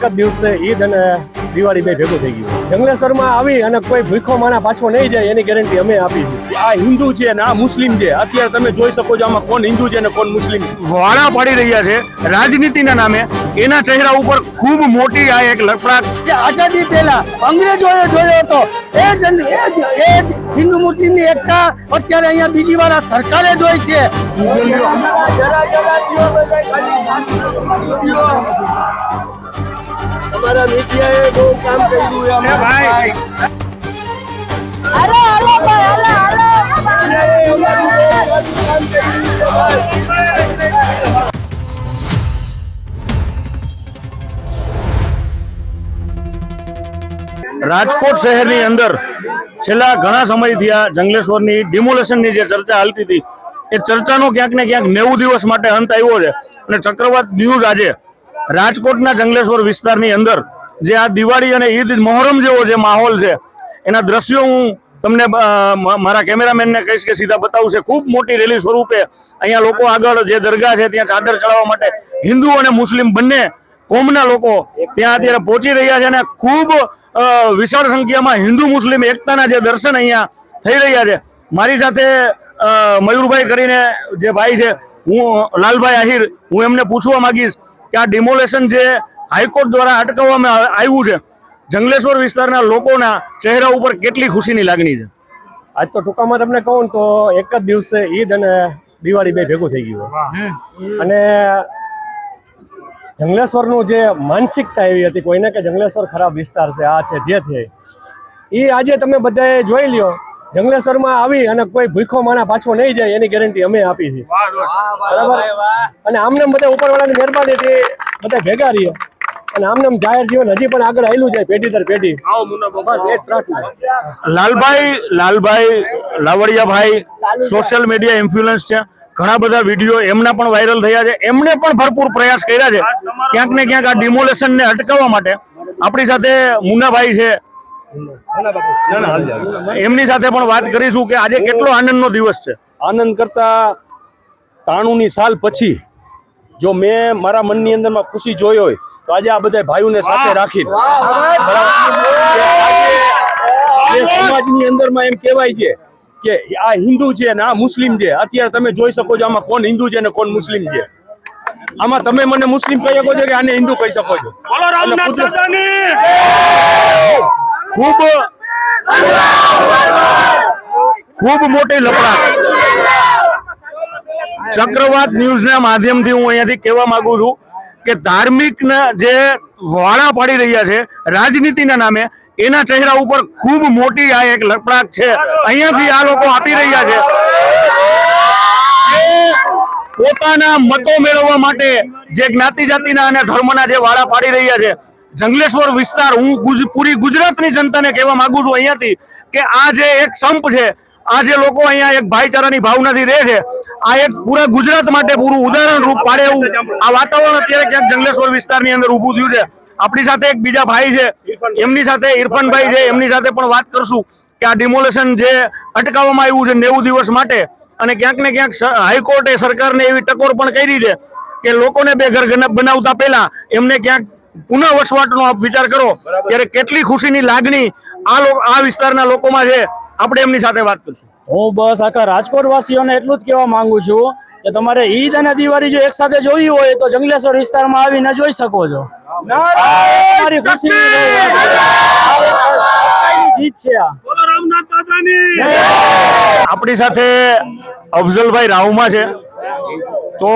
એક જ દિવસે ઈદ અને દિવાળી બે ભેગું થઈ ગયું. જંગલેશ્વરમાં આવી અને કોઈ ભૂખો માણા પાછો નહીં જાય એની ગેરંટી અમે આપી છે. આ હિન્દુ છે ને આ મુસ્લિમ છે. અત્યારે તમે જોઈ શકો છો આમાં કોણ હિન્દુ છે ને કોણ મુસ્લિમ વાળા પાડી રહ્યા છે રાજનીતિના નામે. એના ચહેરા ઉપર ખૂબ મોટી આ એક લફડાટ. કે આઝાદી પહેલા અંગ્રેજોએ જોયો હતો. એ જ એ જ- એ જ હિન્દુ મુસ્લિમની એકતા અત્યારે અહીંયા બીજી વાર આ સરકારે જોઈ છે. મીડિયાએ બહુ કામ કર્યું અમારા ભાઈ. અરે અરે ભાઈ હાલો. રાજકોટ શહેરની અંદર છેલ્લા ઘણા સમયથી આ જંગલેશ્વરની ડિમોલેશનની જે ચર્ચા હાલતી હતી એ ચર્ચાનો ક્યાંક ને ક્યાંક નેવું દિવસ માટે અંત આવ્યો છે. અને ચક્રવાત ન્યૂઝ આજે રાજકોટના જંગલેશ્વર વિસ્તારની અંદર જે આ દિવાળી અને ઈદ મોહરમ જેવો જે માહોલ છે, એના દ્રશ્યો હું તમને મારા કેમેરામેનને કહીશ કે સીધા બતાવું છે. ખૂબ મોટી રેલી સ્વરૂપે અહીંયા લોકો આગળ જે દરગાહ છે ત્યાં ચાદર ચડાવવા માટે હિન્દુ અને મુસ્લિમ બંને કોમના લોકો ત્યાં અત્યારે પહોંચી રહ્યા છે અને ખૂબ વિશાળ સંખ્યામાં હિન્દુ મુસ્લિમ એકતાના જે દર્શન અહીંયા થઈ રહ્યા છે. મારી સાથે મયુરભાઈ કરીને જે ભાઈ છે, હું, લાલભાઈ આહિર, હું એમને પૂછવા માંગીશ કે આ ડિમોલેશન જે હાઈકોર્ટ દ્વારા અટકાવવામાં આવ્યું છે. જંગલેશ્વર વિસ્તારના લોકોના ચહેરા ઉપર કેટલી ખુશીની લાગણી છે? આજ તો ટૂંકામાં તમને કહું તો એક જ દિવસે ઈદ અને દિવાળી બે ભેગું થઈ ગયું અને જંગલેશ્વરનું જે માનસિકતા એવી હતી કોઈને કે જંગલેશ્વર ખરાબ વિસ્તાર છે આ છે જે છે એ આજે તમે બધાએ જોઈ લ્યો જંગલેશ્વરમાં આવી અને કોઈ ભૂખો માણા પાછો નહીં જાય એની ગેરંટી અમે આપી છે બરાબર? અને આમને આમ બધા ઉપરવાળાની મહેરબાનીથી બધા ભેગા રહીએ અને આમને આમ જાહેર જીવન હજી પણ આગળ આવેલું જાય પેઢી દર પેઢી. બસ એ જ પ્રાર્થના. Lalbhai Lalbhai Lavadiyabhai social media influence છે. ઘણા બધા વીડિયો એમના પણ વાયરલ થયા છે. એમને પણ ભરપૂર પ્રયાસ કર્યા છે. ક્યાંક ને ક્યાંક આ ડિમોલેશન ને અટકાવવા માટે. આપણી સાથે મુનાભાઈ છે. એમની સાથે પણ વાત કરીશું કે આજે કેટલો આનંદનો દિવસ છે. આનંદ કરતા તાણુની સાલ પછી જો મેં મારા મનની અંદરમાં ખુશી જોઈ હોય તો આજે આ બધા ભાઈઓને સાથે રાખીને બરાબર? જે સમાજની અંદરમાં એમ કહેવાય છે કે આ હિન્દુ છે ને આ મુસ્લિમ છે. અત્યારે તમે જોઈ શકો છો આમાં કોણ હિન્દુ છે ને કોણ મુસ્લિમ છે. આમાં તમે મને મુસ્લિમ કહી શકો છો કે આને હિન્દુ કહી શકો છો. ખૂબ ખૂબ મોટી લપડાટ. ચક્રવાત ન્યૂઝના માધ્યમથી હું અહીંયાથી કહેવા માંગુ છું કે ધાર્મિકના જે વાળા પાડી રહ્યા છે, રાજનીતિના નામે, એના ચહેરા ઉપર ખૂબ મોટી આ એક લપડાક છે. અહીંયાથી આ લોકો આપી રહ્યા છે પોતાના મતો મેળવવા માટે જે જ્ઞાતિ જાતિના અને ધર્મના જે વાળા પાડી રહ્યા છે. જંગલેશ્વર વિસ્તાર, હું પૂરી ગુજરાતની જનતાને કહેવા માંગુ છું અહીંયાથી કે આ જે એક સંપ છે આ જે લોકો અહીંયા એક ભાઈચારાની ભાવનાથી રહે છે. આ એક પૂરા ગુજરાત માટે પૂરું ઉદાહરણ રૂપ પાડે એવું આ વાતાવરણ અત્યારે ક્યાંક જંગલેશ્વર વિસ્તારની અંદર ઊભું થયું છે. આપણી સાથે એક બીજા ભાઈ છે. એમની સાથે ઇરફાનભાઈ છે. એમની સાથે પણ વાત કરશું કે આ ડિમોલેશન જે અટકાવવામાં આવ્યું છે નેવું દિવસ માટે અને ક્યાંક ને ક્યાંક હાઈકોર્ટે સરકારને એવી ટકોર પણ કરી છે કે લોકોને બે ઘર બનાવતા પહેલા એમને ક્યાંક પુનઃ વસવાટનો આપ વિચાર કરો. ત્યારે કેટલી ખુશીની લાગણી આ આ વિસ્તારના લોકોમાં છે. આપણે એમની સાથે વાત કરશું. હું બસ આખા રાજકોટ વાસીઓને એટલું જ કહેવા માંગુ છું કે તમારે ઈદ અને દિવાળી જો એક સાથે જોઈ હોય તો જંગલેશ્વર વિસ્તારમાં આવીને જોઈ શકો છો. તમારી ખુશી જીત છે. આપણી સાથે અફઝલભાઈ રાવમા છે. તો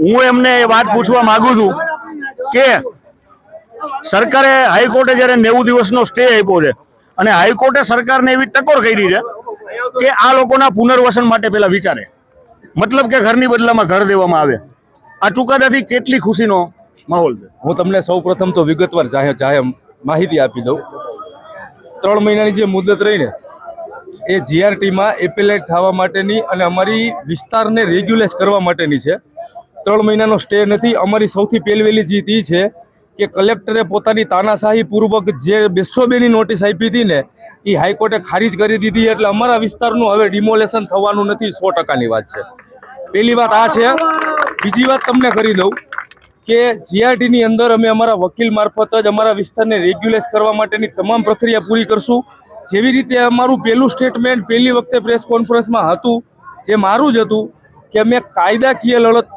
હું એમને એ વાત પૂછવા માંગુ છું કે સરકારે હાઈકોર્ટે જ્યારે નેવું દિવસનો સ્ટે આપ્યો છે અને હાઈકોર્ટે સરકારને એવી ટકોર કરી છે કે આ લોકોના પુનર્વસન માટે પેલા વિચારે. મતલબ કે ઘરની બદલામાં ઘર દેવામાં આવે. આ ચુકાદાથી કેટલી ખુશીનો માહોલ છે. હું તમને સૌ તો વિગતવાર જાહેર જાહેર માહિતી આપી દઉં. ત્રણ મહિનાની જે મુદત રહીને એ જીઆરટીમાં એપેલેટ થવા માટેની અને અમારી વિસ્તારને રેગ્યુલેટ કરવા માટેની છે. ત્રણ મહિનાનો સ્ટે નથી, અમારી સૌથી પહેલવેલી જીત છે કે કલેક્ટરે પોતાની તાનાશાહી પૂર્વક જે બેસો બેની નોટિસ આપી હતી ને એ હાઈકોર્ટે ખારીજ કરી દીધી એટલે અમારા વિસ્તારનું હવે ડિમોલેશન થવાનું નથી, સો ટકાની વાત છે. પહેલી વાત આ છે. બીજી વાત તમને કરી દઉં કે જીઆરટીની અંદર અમે અમારા વકીલ મારફત જ અમારા વિસ્તારને રેગ્યુલેટ કરવા માટેની તમામ પ્રક્રિયા પૂરી કરશું. જેવી રીતે અમારું પહેલું સ્ટેટમેન્ટ પહેલી વખતે પ્રેસ કોન્ફરન્સમાં હતું, જે મારું જ હતું કે અમે કાયદાકીય લડત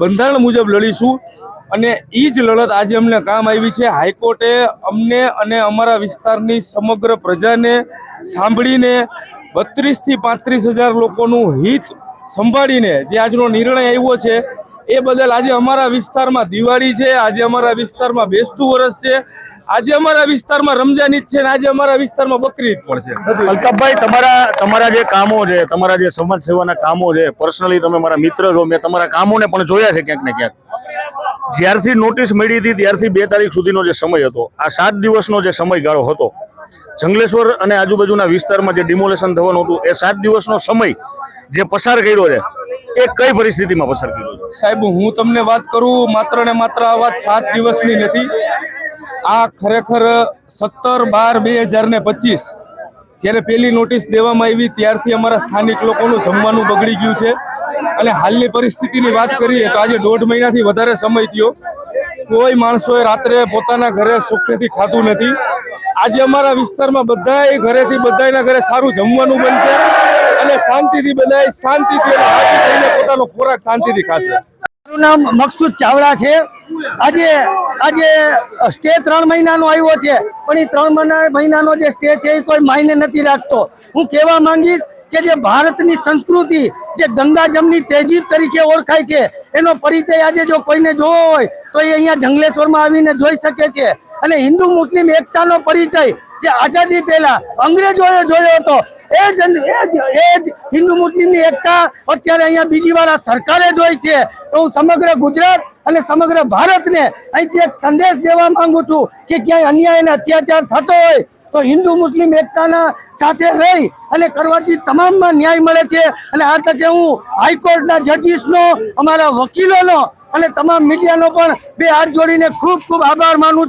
બંધારણ મુજબ લડીશું. અને એ જ લડત આજે અમને કામ આવી છે. હાઈકોર્ટે અમને અને અમારા વિસ્તારની સમગ્ર પ્રજાને સાંભળીને બત્રીસથી પાંત્રીસ હજાર લોકોનું હિત સંભાળીને જે આજનો નિર્ણય આવ્યો છે, એ બદલ આજે અમારા વિસ્તારમાં દિવાળી છે, આજે અમારા વિસ્તારમાં બેસતું વરસ છે, આજે અમારા વિસ્તારમાં રમજાન ઈદ છે અને આજે અમારા વિસ્તારમાં બકરી ઈદ પણ છે. અલ્તાફભાઈ તમારા તમારા જે કામો છે, તમારા જે સમાજ સેવાના કામો છે પર્સનલી તમે મારા મિત્ર છો, મેં તમારા કામોને પણ જોયા છે ક્યાંક ને ક્યાંક. જ્યારથી નોટિસ મળી હતી ત્યારથી બે તારીખ સુધીનો જે સમય હતો, આ સાત દિવસનો જે સમયગાળો હતો, જંગલેશ્વર અને આજુબાજુના વિસ્તારમાં જે ડિમોલેશન થવાનું હતું, એ સાત દિવસનો સમય જે પસાર કર્યો છે, એ કઈ પરિસ્થિતિમાં પસાર કર્યો છે? સાહેબ, હું તમને વાત કરું માત્ર ને માત્ર આ વાત સાત દિવસની નથી. આ ખરેખર સત્તર બાર બે હજાર ને પચીસ, જ્યારે પહેલી નોટિસ દેવામાં આવી ત્યારથી અમારા સ્થાનિક લોકોનું જમવાનું બગડી ગયું છે. અને હાલની પરિસ્થિતિની વાત કરીએ તો આજે દોઢ મહિનાથી વધારે સમય થયો. કોઈ માણસોએ રાત્રે પોતાના ઘરે સુખેથી ખાધું નથી. આજે અમારા વિસ્તારમાં બધા ઘરેથી બધાયના ઘરે સારું જમવાનું બનશે અને શાંતિથી બધાય શાંતિથી થઈને પોતાનો ખોરાક શાંતિથી ખાશે. મારું નામ મકસુદ ચાવડા છે. આજે આજે સ્ટે ત્રણ મહિનાનો આવ્યો છે. પણ એ ત્રણ મહિનાનો જે સ્ટે છે એ કોઈ માયને નથી રાખતો. હું કહેવા માંગીશ કે જે ભારતની સંસ્કૃતિ જે ગંગા જમની તહેજીબ તરીકે ઓળખાય છે, એનો પરિચય આજે જો કોઈને જોવો હોય, તો એ અહીંયા જંગલેશ્વરમાં આવીને જોઈ શકે છે. અને હિન્દુ મુસ્લિમ એકતાનો પરિચય જે આઝાદી પહેલા અંગ્રેજોએ જોયો હતો, એ જ એ જ હિન્દુ મુસ્લિમની એકતા અત્યારે અહીંયા બીજી વાર સરકારે જોઈ છે. તો હું સમગ્ર ગુજરાત અને સમગ્ર ભારતને અહીંથી એક સંદેશ દેવા માંગુ છું કે ક્યાંય અન્યાય અને અત્યાચાર થતો હોય તો હિન્દુ મુસ્લિમ એકતાના સાથે રહી અને કરવાથી તમામમાં ન્યાય મળે છે. અને આ તકે હું હાઈકોર્ટના જજીસનો, અમારા વકીલોનો અને તમામ મીડિયાનો પણ બે હાથ જોડીને ખૂબ ખૂબ આભાર માનું